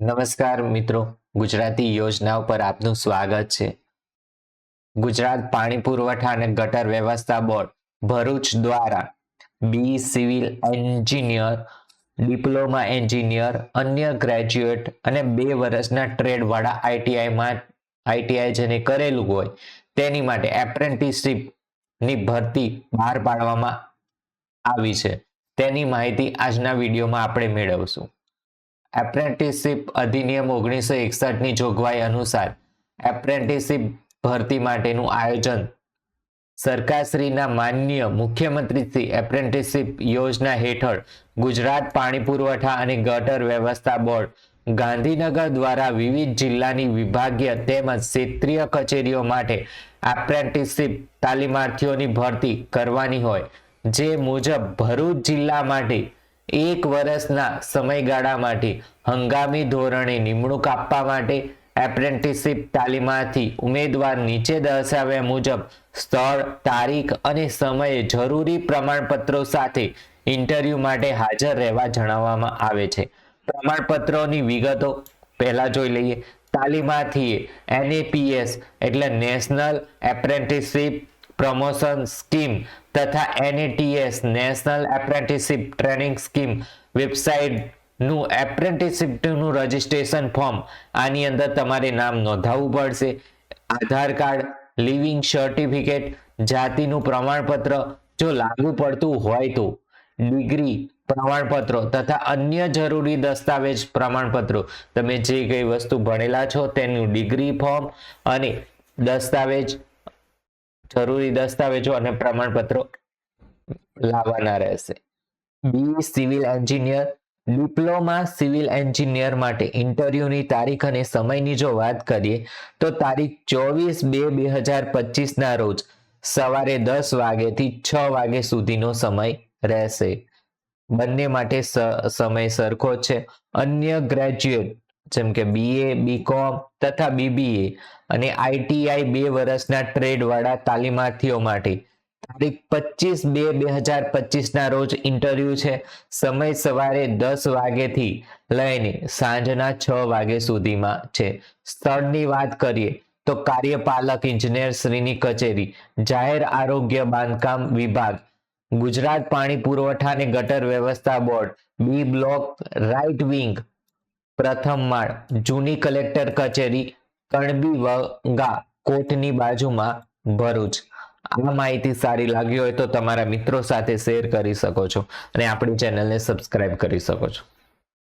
નમસ્કાર મિત્રો, ગુજરાતી યોજનાઓ પર આપનું સ્વાગત છે. ગુજરાત પાણી પુરવઠા અને ગટર વ્યવસ્થા બોર્ડ, ભરૂચ દ્વારા B civil engineer, diploma engineer, અન્ય ગ્રેજ્યુએટ અને બે વર્ષના ટ્રેડ વાળા આઈટીઆઈમાં, આઈટીઆઈ જેને કરેલું હોય, તેની માટે એપ્રેન્ટિસશીપની ભરતી બહાર પાડવામાં આવી છે. તેની માહિતી આજના વિડીયોમાં આપણે મેળવશું. એપ્રેન્ટિસશીપ અધિનિયમ ઓગણીસો એકસઠની જોગવાઈ અનુસાર એપ્રેન્ટિસશીપ ભરતી માટેનું આયોજન સરકારશ્રીના માન્ય મુખ્યમંત્રી શ્રી એપ્રેન્ટિસશીપ યોજના હેઠળ ગુજરાત પાણી પુરવઠા અને ગટર વ્યવસ્થા બોર્ડ, ગાંધીનગર દ્વારા વિવિધ જિલ્લાની વિભાગીય તેમજ ક્ષેત્રીય કચેરીઓ માટે એપ્રેન્ટિસશીપ તાલીમાર્થીઓની ભરતી કરવાની હોય, જે મુજબ ભરૂચ જિલ્લા માટે એક વર્ષના સમયગાળા માટે હંગામી ધોરણે નિમણૂક આપવા માટે એપ્રેન્ટિસશીપ તાલીમાર્થી ઉમેદવાર નીચે દર્શાવ્યા મુજબ સ્થળ, તારીખ અને સમયે જરૂરી પ્રમાણપત્રો સાથે ઇન્ટરવ્યૂ માટે હાજર રહેવા જણાવવામાં આવે છે. પ્રમાણપત્રોની વિગતો પહેલા જોઈ લઈએ. તાલીમાર્થીએ એનએપીએસ એટલે નેશનલ એપ્રેન્ટિસશીપ પ્રમોશન સ્કીમ તથા NATS national apprenticeship training scheme વેબસાઇટનું એપ્રેન્ટિસશીપનું રજિસ્ટ્રેશન ફોર્મ આની અંદર તમારે નામ નોંધાવવું પડશે. આધાર કાર્ડ લિવિંગ સર્ટિફિકેટ જાતિનું પ્રમાણપત્ર જો લાગુ પડતું હોય તો. ડિગ્રી, પ્રમાણપત્રો તથા અન્ય જરૂરી દસ્તાવેજ પ્રમાણપત્રો. તમે જે કઈ વસ્તુ ભણેલા છો તેનું ડિગ્રી ફોર્મ અને દસ્તાવેજ જરૂરી દસ્તાવેજો અને પ્રમાણપત્રો લાવવાના રહેશે. B, civil engineer. Diploma civil engineer માટે ઇન્ટરવ્યુની તારીખ અને સમયની જો વાત કરીએ, તો તારીખ ચોવીસ બે બે હજાર પચીસના રોજ સવારે દસ વાગ્યાથી છ વાગે સુધીનો સમય રહેશે. બંને માટે સમય સરખો છે. અન્ય ગ્રેજ્યુએટ જેમ કે બીએ બીકોમ તથા બીબીએ અને આઈટીઆઈ બે વર્ષના ટ્રેડ વાળા તાલીમાર્થીઓ માટે તારીખ પચીસ બે બે હજાર પચીસના રોજ ઇન્ટરવ્યુ છે. સમય સવારે દસ વાગ્યાથી લઈને સાંજના છ વાગે સુધીમાં છે. સ્થળની વાત કરીએ તો કાર્યપાલક ઇજનેર શ્રીની કચેરી, જાહેર આરોગ્ય બાંધકામ વિભાગ, ગુજરાત પાણી પુરવઠા અને ગટર વ્યવસ્થા board B block right wing પ્રથમ માળ, જૂની કલેક્ટર કચેરી, કણબી વગા કોટની બાજુમાં ભરૂચ. આ માહિતી સારી લાગી હોય તો તમારા મિત્રો સાથે શેર કરી શકો છો અને આપણી ચેનલને સબસ્ક્રાઇબ કરી શકો છો.